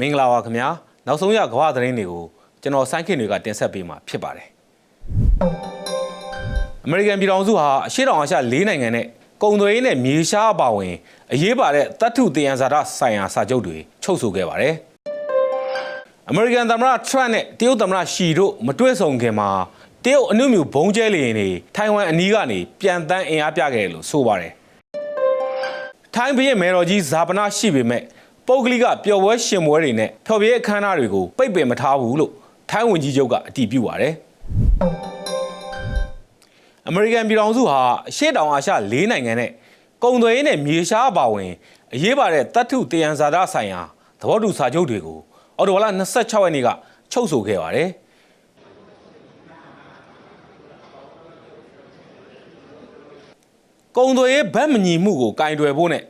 မင်္ဂလာပါခင်ဗျာနောက်ဆုံးရကမ္ဘာသတင်းတွေကိုကျွန်တော်စိုင်းခင်တွေကတင်ဆက်ပေးမှာဖြစ်ပါတယ်အမေရိကန်ပြည်ထောင်စုဟာအရှေ့တောင်အာရှ၄နိုင်ငံနဲ့ကုန်သွယ်ရေးနဲ့မြေရှားအပါအဝင်အရေးပါတဲ့တတ်ထုတယံဇာတဆိုင်ရာစာချုပ်တွေချုပ်ဆိုခဲ့ပါတယ်အမေရိကန်သမ္မတထရန့်နဲ့တရုတ်သမ္မတရှီတို့မတွေ့ဆုံခင်မှာတရုတ်အနုမြူဘုံကျဲလေရင်တွေထိုင်ဝမ်အနီးကနေပြန်တန်းအင်အားပြခဲ့တယ်လို့ဆိုပါတယ်ထိုင်းဘရင်မဲတော်ကြီးဇာပနာရှိပေမဲ့ ပုတ်ကလေးကပျော်ပွဲရှင်ပွဲတွေနဲ့ဖျော်ဖြေအခမ်းအနားတွေကိုပိတ်ပင်မထားဘူးလို့ထိုင်းဝန်ကြီးချုပ်ကအတည်ပြုပါတယ်အမေရိကန်ပြည်ထောင်စုဟာအရှေ့တောင်အာရှ၄နိုင်ငံနဲ့ကုန်သွယ်ရေးနဲ့မြေရှားအပါအဝင်အရေးပါတဲ့တတ်ထုတယံဇာတဆိုင်ရာသဘောတူစာချုပ်တွေကိုအော်တိုဝါလာ26ရက်နေ့ကချုပ်ဆိုခဲ့ပါတယ်။ကုံသွေးဗတ်မညီမှုကိုကင်တွယ်ဖို့နဲ့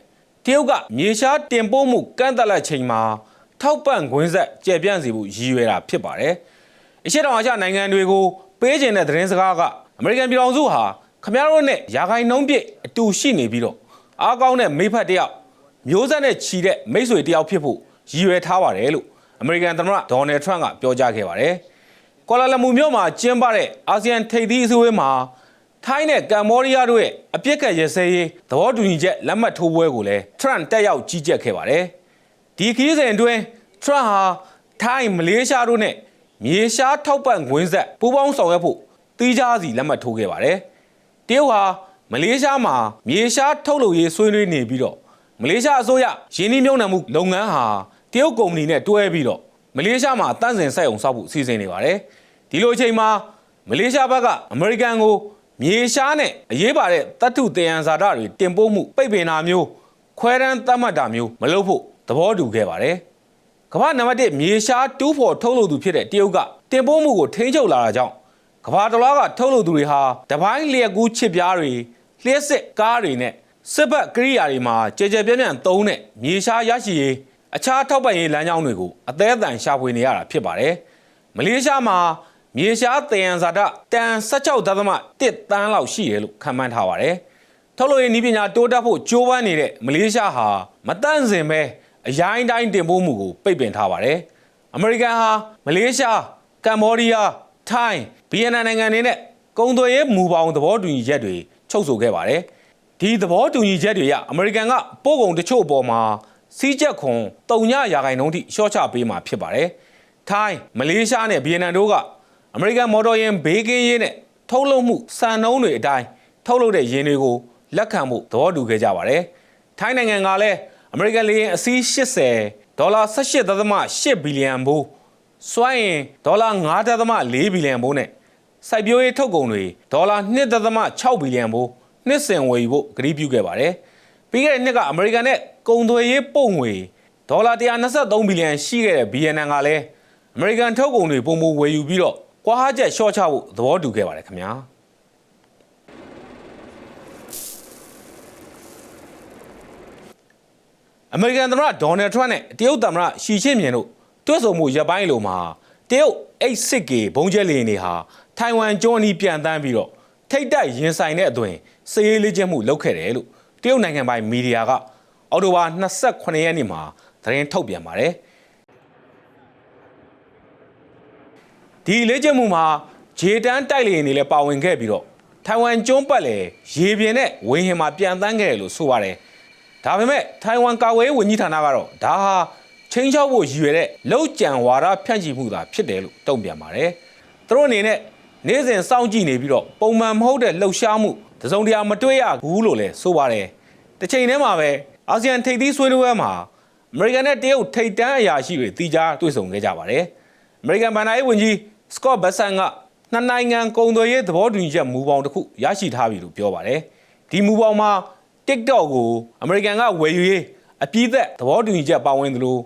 တရုတ်ကမြေရှားတင်ပို့မှုကန့်သက်လိုက်ချိန်မှာထောက်ပံ့ခွင့်ဆက်ကျေပြန့်စီဖို့ရည်ရွယ်တာဖြစ်ပါတယ်။အရှေ့တောင်အာရှနိုင်ငံတွေကိုပေးခြင်းတဲ့သတင်းစကားကအမေရိကန်ပြည်ထောင်စုဟာခမရတို့နဲ့ယာခိုင်နှုံးပြည့်အတူရှိနေပြီးတော့အားကောင်းတဲ့မိဖက်တစ်ယောက်မျိုးဆက်နဲ့ချီတဲ့မိတ်ဆွေတစ်ယောက်ဖြစ်ဖို့ရည်ရွယ်ထားပါတယ်လို့အမေရိကန်သမ္မတဒေါ်နယ်ထရန့်ကပြောကြားခဲ့ပါတယ်။ကွာလာလမ်ပူမြို့မှာကျင်းပတဲ့အာဆီယံထိပ်သီးအစည်းအဝေးမှာ ထိုင်းနဲ့ကမ္ဘောဒီးယားတို့ရဲ့အပြစ်ကတ်ရဲစဲရေးသဘောတူညီချက်လက်မှတ်ထိုးပွဲကိုလည်းထရန့်တက်ရောက်ကြီးကြပ်ခဲ့ပါတယ်။ဒီခရီးစဉ်အတွင်းထရန့်ဟာထိုင်းမလေးရှားတို့နဲ့မြေရှားထောက်ပံ့ခွင့်ဆက်ပူးပေါင်းဆောင်ရွက်ဖို့တီးခြားစီလက်မှတ်ထိုးခဲ့ပါတယ်။တရုတ်ဟာမလေးရှားမှာမြေရှားထုတ်လုပ်ရေးဆွေးနွေးနေပြီးတော့မလေးရှားအစိုးရရင်းနှီးမြှုပ်နှံမှုလုပ်ငန်းဟာတရုတ်ကုမ္ပဏီနဲ့တွဲပြီးတော့မလေးရှားမှာတန့်စင်ဆက်အောင်ဆောက်ဖို့စီစဉ်နေပါတယ်။ဒီလိုအချိန်မှာမလေးရှားဘက်ကအမေရိကန်ကို မြေရှားနဲ့အရေးပါတဲ့တတ်ထုတယံဇာတတွေတင်ပို့မှုပိတ်ပင်တာမျိုးခွဲတမ်းသတ်မှတ်တာမျိုးမလုပ်ဖို့သဘောတူခဲ့ပါတယ်။ကမ္ဘာနံပါတ်1မြေရှားတူးဖော်ထုတ်လုပ်သူဖြစ်တဲ့တရုတ်ကတင်ပို့မှုကိုထိန်းချုပ်လာတာကြောင့်ကမ္ဘာတစ်လွှားကထုတ်လုပ်သူတွေဟာတပိုင်းလျက်ကူးချစ်ပြားတွေလျှက်စစ်ကားတွေနဲ့စစ်ဘက်ကိရိယာတွေမှာကြဲကြဲပြန့်ပြန့်သုံးတဲ့မြေရှားရရှိရေးအခြားထောက်ပံ့ရေးလမ်းကြောင်းတွေကိုအသေးအတန်ရှာဖွေနေရတာဖြစ်ပါတယ်။မလေးရှားမှာ မြေရှားတယံဇာတတန်16ဒသမ1တန်းလောက်ရှိတယ်လို့ခန့်မှန်းထားပါတယ်။ထုတ်လုပ်ရေးနည်းပညာတိုးတက်ဖို့ကြိုးပမ်းနေတဲ့မလေးရှားဟာမတန့်စင်ပဲအရိုင်းတိုင်းတင်ပို့မှုကိုပိတ်ပင်ထားပါတယ်။အမေရိကန်ဟာမလေးရှားကမ္ဘောဒီးယားထိုင်းဗီယက်နမ်နိုင်ငံတွေနဲ့ကုန်သွယ်ရေးမူပေါင်းသဘောတူညီချက်တွေချုပ်ဆိုခဲ့ပါတယ်။ဒီသဘောတူညီချက်တွေရအမေရိကန်ကပို့ကုန်တချို့အပေါ်မှာစီးချက်ခွန်တုံညရာခိုင်နှုန်းထိရှော့ချပေးမှာဖြစ်ပါတယ်။ထိုင်းမလေးရှားနဲ့ဗီယက်နမ်တို့က အမေရိကန်မော်တော်ယာဉ်ဘေးကင်းရေးနဲ့ထုတ်လုပ်မှုစံနှုန်းတွေအတိုင်းထုတ်လုပ်တဲ့ယာဉ်တွေကိုလက်ခံဖို့သဘောတူခဲ့ကြပါတယ်။ထိုင်းနိုင်ငံကလည်းအမေရိကန်လေယာဉ်အစီး80ဒေါ်လာ18.8ဘီလီယံဘိုးစွမ်းရင်ဒေါ်လာ9.4ဘီလီယံဘိုးနဲ့စိုက်ပျိုးရေးထုတ်ကုန်တွေဒေါ်လာ1.6ဘီလီယံဘိုးနှစ်စဉ်ဝယ်ယူဖို့ကတိပြုခဲ့ပါတယ်။ပြီးခဲ့တဲ့နှစ်ကအမေရိကန်နဲ့ကုန်သွယ်ရေးပို့ငွေဒေါ်လာ123ဘီလီယံရှိခဲ့တဲ့ BNN ကလည်းအမေရိကန်ထုတ်ကုန်တွေပုံမဝယ်ယူပြီးတော့ ကွာဟချက်ရှော့ချဖို့သဘောတူခဲ့ပါတယ်ခင်ဗျာ။အမေရိကန်သမ္မတဒေါ်နယ်ထရန့်နဲ့တရုတ်သမ္မတရှီကျင့်မြင်တို့တွေ့ဆုံမှုရပ်ပိုင်းလိုမှာတရုတ် H6K ဘုံကျဲလေယာဉ်တွေဟာထိုင်ဝမ်ကျွန်းအနီးပြန်တန်းပြီးတော့ထိတ်တိုက်ရင်ဆိုင်တဲ့အသွင်စစ်ရေးလေ့ကျင့်မှုလုပ်ခဲ့တယ်လို့တရုတ်နိုင်ငံပိုင်မီဒီယာကအော်တိုဘာ28ရက်နေ့မှာသတင်းထုတ်ပြန်ပါတယ် ဒီလေ့ကျင့်မှုမှာဂျေတန်းတိုက်လေယာဉ်တွေလည်းပါဝင်ခဲ့ပြီးတော့ထိုင်ဝမ်ကျွန်းပတ်လေရေပြင်နဲ့ဝင်းဟင်မှာပြန်တန်းခဲ့တယ်လို့ဆိုပါတယ်ဒါပေမဲ့ထိုင်ဝမ်ကာကွယ်ရေးဝန်ကြီးဌာနကတော့ဒါဟာချင်းချောက်ဖို့ရည်ရွယ်တဲ့လောက်ကြံဝါဒဖြန့်ချီမှုသာဖြစ်တယ်လို့တုံ့ပြန်ပါတယ်။သူတို့အနေနဲ့နေ့စဉ်စောင့်ကြည့်နေပြီးတော့ပုံမှန်မဟုတ်တဲ့လှုပ်ရှားမှုတစုံတရာမတွေ့ရဘူးလို့လည်းဆိုပါတယ်။တစ်ချိန်တည်းမှာပဲအာဆီယံထိပ်သီးဆွေးနွေးပွဲမှာအမေရိကန်နဲ့တရုတ်ထိပ်တန်းအရာရှိတွေတီးခြားတွေ့ဆုံခဲ့ကြပါတယ်။အမေရိကန်ဗန်နာရေးဝန်ကြီး စကော့ဘတ်ဆန်ကနှစ်နိုင်ငံကုန်သွယ်ရေးသဘောတူညီချက်မူပေါင်းတစ်ခုရရှိထားပြီလို့ပြောပါတယ်။ဒီမူပေါင်းမှာ TikTok ကိုအမေရိကန်ကဝယ်ယူရေးအပြည့်သက်သဘောတူညီချက်ပါဝင်သလို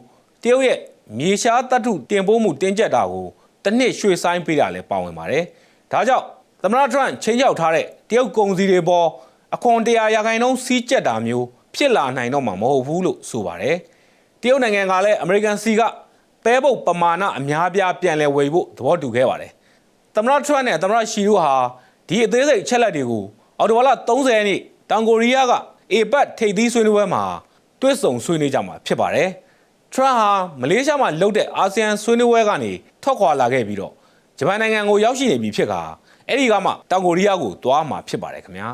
တရုတ်ရဲ့မြေရှားတတ်ထုတင်ပို့မှုတင်းကျပ်တာကိုတစ်နှစ်ရွှေ့ဆိုင်းပေးတာလည်းပါဝင်ပါတယ်။ဒါကြောင့်သမ္မတထရန့်ချင်းချောက်ထားတဲ့တရုတ်ကုန်စည်တွေပေါ်အခွန်တရာရာခိုင်နှုန်းစီးကျက်တာမျိုးဖြစ်လာနိုင်တော့မှာမဟုတ်ဘူးလို့ဆိုပါတယ်။တရုတ်နိုင်ငံကလည်းအမေရိကန်စီက ပဲပုတ်ပမာဏအများပြားပြန်လည်ဝယ်ဖို့သဘောတူခဲ့ပါတယ်။သမ္မတထရန့်နဲ့သမ္မတရှီတို့ဟာဒီအသေးစိတ်အချက်လက်တွေကိုအော်တိုဝါလာ30ရက်နေ့တောင်ကိုရီးယားကအေပတ်ထိပ်သီးဆွေးနွေးပွဲမှာတွစ်ဆုံဆွေးနွေးကြမှာဖြစ်ပါတယ်။ထရန့်ဟာမလေးရှားမှာလှုပ်တဲ့အာဆီယံဆွေးနွေးပွဲကနေထွက်ခွာလာခဲ့ပြီးတော့ဂျပန်နိုင်ငံကိုရောက်ရှိနေပြီဖြစ်ခါအဲ့ဒီကမှတောင်ကိုရီးယားကိုသွားမှာဖြစ်ပါတယ်ခင်ဗျာ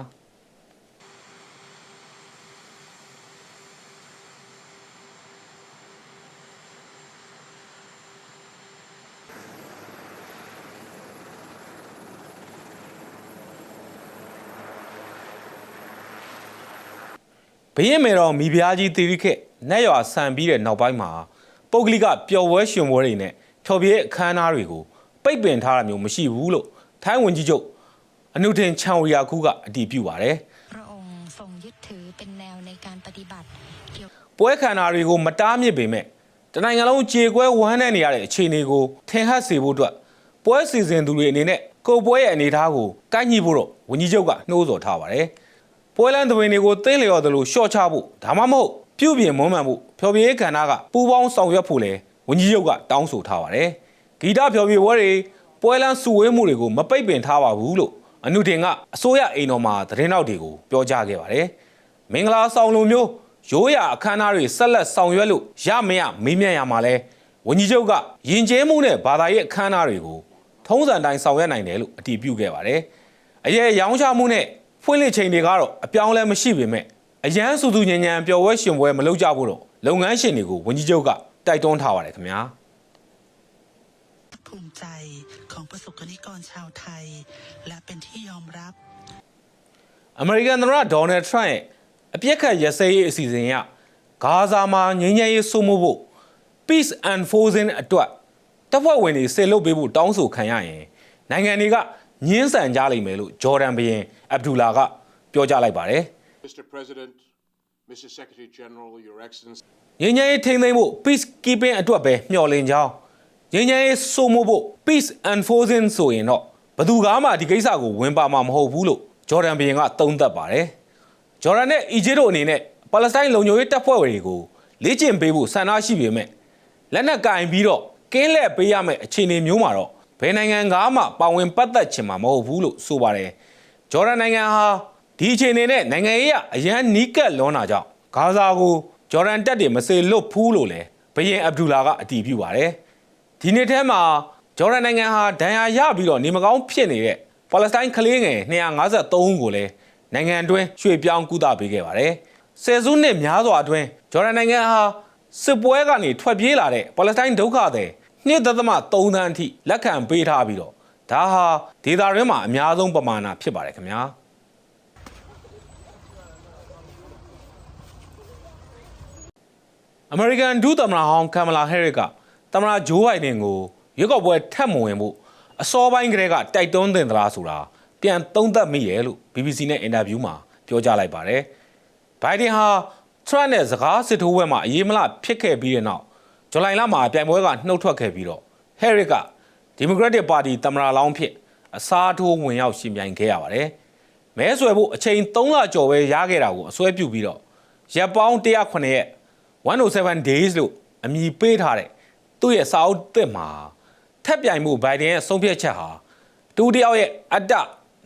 ဘရင်မေတော်မိဖုရားကြီးတီရိခက်နတ်ရွာဆန်ပြီးတဲ့နောက်ပိုင်းမှာပုဂ္ဂလိကပျော်ပွဲရှင်ပွဲတွေနဲ့ဖြော်ပြဲအခမ်းအနားတွေကိုပိတ်ပင်ထားတာမျိုးမရှိဘူးလို့ထိုင်းဝန်ကြီးချုပ်အနုတင်ချန်ဝရီယာကူကအတည်ပြုပါတယ် พระองค์ทรงยึดถือเป็นแนวในการปฏิบัติเกี่ยว ပွဲခန္ဓာတွေကိုမတားမြစ်ပေမဲ့တနိုင်ငံလုံးကြေကွဲဝမ်းနဲ့နေရတဲ့အခြေအနေကိုထင်ဟပ်စေဖို့အတွက်ပွဲစီစဉ်သူတွေအနေနဲ့ကိုယ်ပွဲရဲ့အနေအထားကိုကိုက်ညီဖို့တော့ဝန်ကြီးချုပ်ကနှိုးဆော်ထားပါတယ်။ ပွဲလန်းသမင်တွေကိုသိလျော်သလိုရှော့ချဖို့ဒါမှမဟုတ်ပြုပြင်မွမ်းမံဖို့ဖျော်ဖြေရေးကဏ္ဍကပူးပေါင်းဆောင်ရွက်ဖို့လဲဝန်ကြီးချုပ်ကတောင်းဆိုထားပါတယ်။ဂီတဖျော်ဖြေပွဲတွေပွဲလန်းစုဝေးမှုတွေကိုမပိတ်ပင်ထားပါဘူးလို့အနုတင်ကအစိုးရအိမ်တော်မှာသတင်းတောက်တွေကိုပြောကြားခဲ့ပါတယ်။မင်္ဂလာဆောင်လိုမျိုးရိုးရာအခမ်းအနားတွေဆက်လက်ဆောင်ရွက်လို့ရမရမေးမြန်းရမှာလဲဝန်ကြီးချုပ်ကယဉ်ကျေးမှုနဲ့ဘာသာရေးအခမ်းအနားတွေကိုထုံးစံတိုင်းဆောင်ရွက်နိုင်တယ်လို့အတည်ပြုခဲ့ပါတယ်။အရေးရောင်းချမှုနဲ့ ဖွင့်လှစ်ချိန်တွေကတော့အပြောင်းလဲမရှိပေမဲ့အရန်စုသူညံညံပျော်ပွဲရှင်ပွဲမလုပ်ကြဖို့တော့လုပ်ငန်းရှင်တွေကိုဝန်ကြီးချုပ်ကတိုက်တွန်းထားပါတယ်ခင်ဗျာ။ ภูมิใจของประสบกนิกรชาวไทย และเป็นที่ยอมรับ အမေရိကန်သမ္မတဒေါ်နယ်ထရန့်ရဲ့အပြစ်ခတ်ရစဲရေးအစီအစဉ်အရဂါဇာမှာငြိမ်းချမ်းရေးစိုးမိုးဖို့ peace and forcing အတွက်တပ်ဖွဲ့ဝင်တွေဆေလွတ်ပေးဖို့တောင်းဆိုခံရရင်နိုင်ငံတွေက ညှင်းဆန်ကြလိမ့်မယ်လို့ဂျော်ဒန်ဘုရင်အဗ်ဒူလာကပြောကြားလိုက်ပါတယ် Mr. President, Mr. Secretary General, Your Excellency. ငြိမ်းချမ်းရေးထိန်းသိမ်းဖို့ peace keeping အတွက်ပဲမျှော်လင့်ကြောင်းငြိမ်းချမ်းရေးစိုးမိုးဖို့ peace and forcing ဆိုရင်တော့ဘယ်သူကမှဒီကိစ္စကိုဝင်ပါမှာမဟုတ်ဘူးလို့ဂျော်ဒန်ဘုရင်ကသုံးသပ်ပါတယ်ဂျော်ဒန်နဲ့အီဂျစ်တို့အနေနဲ့ပါလက်စတိုင်းလုံခြုံရေးတပ်ဖွဲ့တွေကိုလေ့ကျင့်ပေးဖို့ဆန္ဒရှိပေမဲ့လက်နက်ကင်ပြီးတော့ကင်းလက်ပေးရမယ့်အခြေအနေမျိုးမှာတော့ ဘယ်နိုင်ငံကမှပါဝင်ပတ်သက်ချင်မှာမဟုတ်ဘူးလို့ဆိုပါတယ်ဂျော်ဒန်နိုင်ငံဟာဒီအခြေအနေနဲ့နိုင်ငံရေးအရန်နီးကပ်လွန်တာကြောင့်ဂါဇာကိုဂျော်ဒန်တပ်တွေမစေလွတ်ဘူးလို့လည်းဘုရင်အဗ္ဒူလာကအတည်ပြုပါတယ်ဒီနေ့ထဲမှာဂျော်ဒန်နိုင်ငံဟာဒဏ်ရာရပြီးတော့နေမကောင်းဖြစ်နေတဲ့ပါလက်စတိုင်းကလေးငယ်253ဦးကိုလည်းနိုင်ငံအတွင်းရွှေ့ပြောင်းကူတာပေးခဲ့ပါတယ်ဆယ်စုနှစ်များစွာအတွင်းဂျော်ဒန်နိုင်ငံဟာစစ်ပွဲကနေထွက်ပြေးလာတဲ့ပါလက်စတိုင်းဒုက္ခသည် 2.3သန်းအထိလက်ခံပေးထားပြီးတော့ဒါဟာဒေသတွင်းမှာအများဆုံးပမာဏဖြစ်ပါတယ်ခင်ဗျာအမေရိကန်ဒုသမ္မတဟောင်းကမ်မလာဟဲရစ်ကသမ္မတဂျိုးဘိုင်ဒန်ကိုရွေးကောက်ပွဲထပ်မဝင်ဖို့အစောပိုင်းကတည်းကတိုက်တွန်းတင်သလားဆိုတာပြန်သုံးသပ်မိတယ်လို့ BBC နဲ့အင်တာဗျူးမှာပြောကြားလိုက်ပါတယ်။ဘိုင်ဒန်ဟာထရန့်နဲ့စကားစစ်ထိုးပွဲမှာအရေးမလားဖြစ်ခဲ့ပြီးတဲ့နောက် ဇူလိုင်လမှာပြိုင်ပွဲကနှုတ်ထွက်ခဲ့ပြီးတော့ဟဲရစ်ကဒီမိုကရက်တစ်ပါတီသမ္မတလောင်းဖြစ်အစားထိုးဝင်ရောက်ရှင်ပြိုင်ခဲ့ရပါတယ်။မဲဆွယ်ဖို့အချိန်3လကျော်ပဲရခဲ့တာကိုအစွဲပြုပြီးတော့ရက်ပေါင်း109ရက်107 days လို့အမည်ပေးထားတဲ့သူ့ရဲ့စာအုပ်သစ်မှာထပ်ပြိုင်မှုဘိုင်ဒန်ရဲ့ဆုံးဖြတ်ချက်ဟာတူတယောက်ရဲ့အတ္တ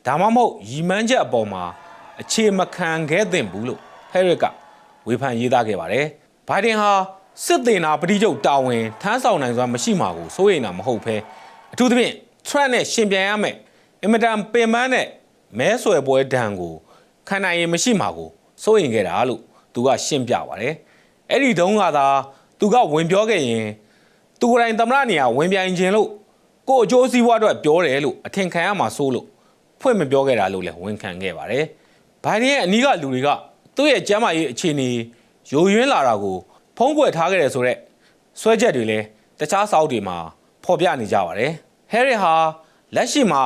ဒါမှမဟုတ်ရီမန်းချက်အပေါ်မှာအခြေမခံခဲ့သင့်ဘူးလို့ဟဲရစ်ကဝေဖန်ရေးသားခဲ့ပါတယ်။ဘိုင်ဒန်ဟာ စစ်သေးနာပဋိချုပ်တာဝန်ထမ်းဆောင်နိုင်စွာမရှိမှာကိုစိုးရိမ်တာမဟုတ်ဘဲအထူးသဖြင့် Trump နဲ့ရှင်ပြိုင်ရမယ်အင်မတန်ပင်ပန်းတဲ့မဲဆွယ်ပွဲဒဏ်ကိုခံနိုင်ရင်မရှိမှာကိုစိုးရိမ်ခဲ့တာလို့သူကရှင်းပြပါတယ်။အဲ့ဒီတုန်းကသာသူကဝင်ပြောခဲ့ရင်သူကိုယ်တိုင်သမ္မတနေရာဝင်ပြိုင်ခြင်းလို့ကိုယ့်အကျိုးစီးပွားအတွက်ပြောတယ်လို့အထင်ခံရမှာစိုးလို့ဖွင့်မပြောခဲ့တာလို့လည်းဝန်ခံခဲ့ပါတယ်။ဘိုင်ဒန်ရဲ့အနီးကလူတွေကသူ့ရဲ့ကျမ်းမာရေးအခြေအနေယိုယွင်းလာတာကို ဖုံးကွယ်ထားခဲ့တယ်ဆိုတော့ဆွဲချက်တွေလည်းတခြားစာအုပ်တွေမှာဖော်ပြနေကြပါတယ်။ဟဲရစ်ဟာလက်ရှိမှာ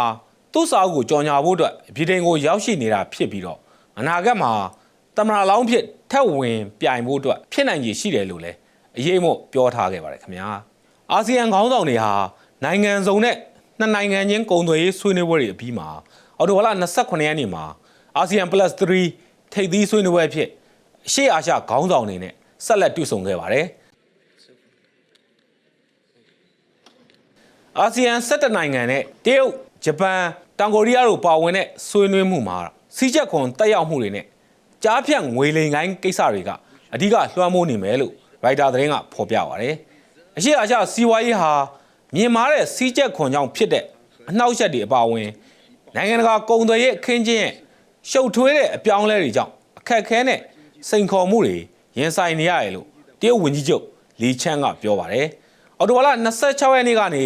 သူ့စာအုပ်ကိုကြော်ညာဖို့အတွက်ပြည်တိုင်ကိုရောက်ရှိနေတာဖြစ်ပြီးတော့အနာဂတ်မှာတမနာလောင်းဖြစ်ထက်ဝင်ပြိုင်ဖို့အတွက်ဖြစ်နိုင်ခြေရှိတယ်လို့လည်းအရေးမို့ပြောထားခဲ့ပါတယ်ခင်ဗျာ။အာဆီယံခေါင်းဆောင်တွေဟာနိုင်ငံစုံနဲ့နှစ်နိုင်ငံချင်းကုန်သွယ်ရေးဆွေးနွေးပွဲတွေအပြီးမှာအော်တိုဝလာ29ရက်နေ့မှာအာဆီယံ +3 ထိပ်သီးဆွေးနွေးပွဲဖြစ်အရှေ့အာရှခေါင်းဆောင်တွေနဲ့ ဆက်လက်တွေ့ဆုံခဲ့ပါတယ်။အာဆီယံ17နိုင်ငံနဲ့တရုတ်ဂျပန်တောင်ကိုရီးယားတို့ပါဝင်တဲ့ဆွေးနွေးမှုမှာစီးချက်ခွန်တက်ရောက်မှုတွေနဲ့ကြားဖြတ်ငွေလိမ်ကိုင်းကိစ္စတွေကအဓိကလွှမ်းမိုးနေမယ်လို့ရိုက်တာသတင်းကဖော်ပြပါတယ်အရှိအရှစီးပွားရေးဟာမြင်မာတဲ့စီးကျက်ခွန်ကြောင့်ဖြစ်တဲ့အနှောက်အယှက်တွေအပါအဝင်နိုင်ငံတကာကုန်သွယ်ရေးအခင်းကျင်းရဲ့ရှုပ်ထွေးတဲ့အပြောင်းအလဲတွေကြောင့်အခက်အခဲနဲ့စိန်ခေါ်မှုတွေ ရင်ဆိုင်နေရတယ်လို့တရုတ်ဝန်ကြီးချုပ်လီချန်ကပြောပါတယ်အော်တိုဝါလာ26ရက်နေ့ကနေ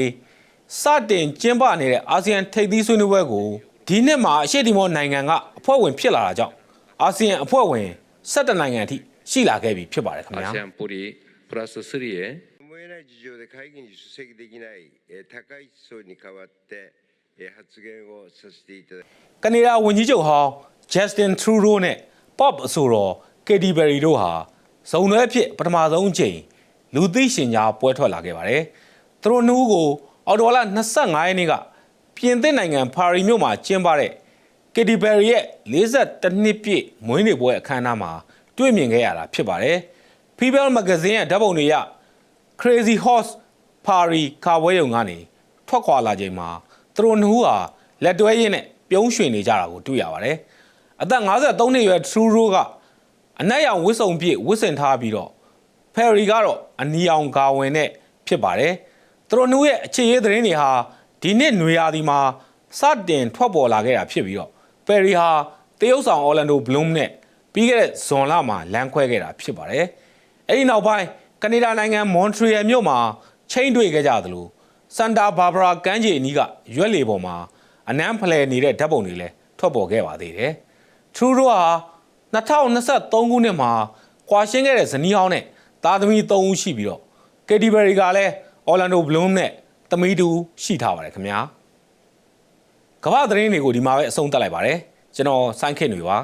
စတင်ကျင်းပနေတဲ့အာဆီယံထိပ်သီးဆွေးနွေးပွဲကိုဒီနှစ်မှာအရှေ့တီမောနိုင်ငံကအဖွဲ့ဝင်ဖြစ်လာတာကြောင့်အာဆီယံအဖွဲ့ဝင်17နိုင်ငံအထိရှိလာခဲ့ပြီဖြစ်ပါတယ်ခင်ဗျာ アセアンポリプラス3へ思えない事情で会議に出席できない、えー高市総理に代わって、えー発言をさせていただき ကနေဒါဝန်ကြီးချုပ်ဟောင်း Justin Trudeau နဲ့ Pop အဆိုတော် Katy Perry တို့ဟာ ဇုံတွဲအဖြစ်ပထမဆုံးအချိန်လူသိရှင်ကြားပွဲထွက်လာခဲ့ပါတယ်။သူတို့နှစ်ဦးကိုအော်တိုဝါလာ25ရက်နေ့ကပြင်သစ်နိုင်ငံပါရီမြို့မှာကျင်းပတဲ့ Katy Perry ရဲ့42နှစ်ပြည့်မွေးနေ့ပွဲအခမ်းအနားမှာတွေ့မြင်ခဲ့ရတာဖြစ်ပါတယ်။ People Magazine ရဲ့ဓာတ်ပုံတွေရ Crazy Horse Party ကာပွဲရုံကနေထွက်ခွာလာချိန်မှာသူတို့နှစ်ဦးဟာလက်တွဲရင်းနဲ့ပြုံးရွှင်နေကြတာကိုတွေ့ရပါတယ်။အသက်53နှစ်အရွယ် True Ro က အနက်ရောင်ဝစ်စုံပြည့်ဝစ်စင်ထားပြီးတော့ Perry ကတော့အနီရောင်ဂါဝင်နဲ့ဖြစ်ပါတယ်။သူတို့နှစ်ဦးရဲ့အခြေရေးသတင်းတွေဟာဒီနှစ်နွေရာသီမှာစတင်ထွက်ပေါ်လာခဲ့တာဖြစ်ပြီးတော့ Perry ဟာတရုတ်ဆောင် Orlando Bloom နဲ့ပြီးခဲ့တဲ့ဇွန်လမှာလမ်းခွဲခဲ့တာဖြစ်ပါတယ်။အဲဒီနောက်ပိုင်းကနေဒါနိုင်ငံမွန်ထရီယယ်မြို့မှာချိန်တွေ့ခဲ့ကြသလိုစန်တာဘာဘရာကမ်းခြေအနီးကရွက်လေပေါ်မှာအနမ်းဖလှယ်နေတဲ့ဓာတ်ပုံတွေလည်းထွက်ပေါ်ခဲ့ပါသေးတယ်။ True တို့ဟာ 2023ခုနှစ်မှာကွာရှင်းခဲ့တဲ့ဇနီးဟောင်းနဲ့သားသမီး3ဦးရှိပြီးတော့ Katy Perry ကလည်း Orlando Bloom နဲ့သမီးတူရှိထားပါတယ်ခင်ဗျာ။ကမ္ဘာသတင်းတွေကိုဒီမှာပဲအဆုံးသတ်လိုက်ပါတယ်ကျွန်တော်စိုင်းခင်တွေပါ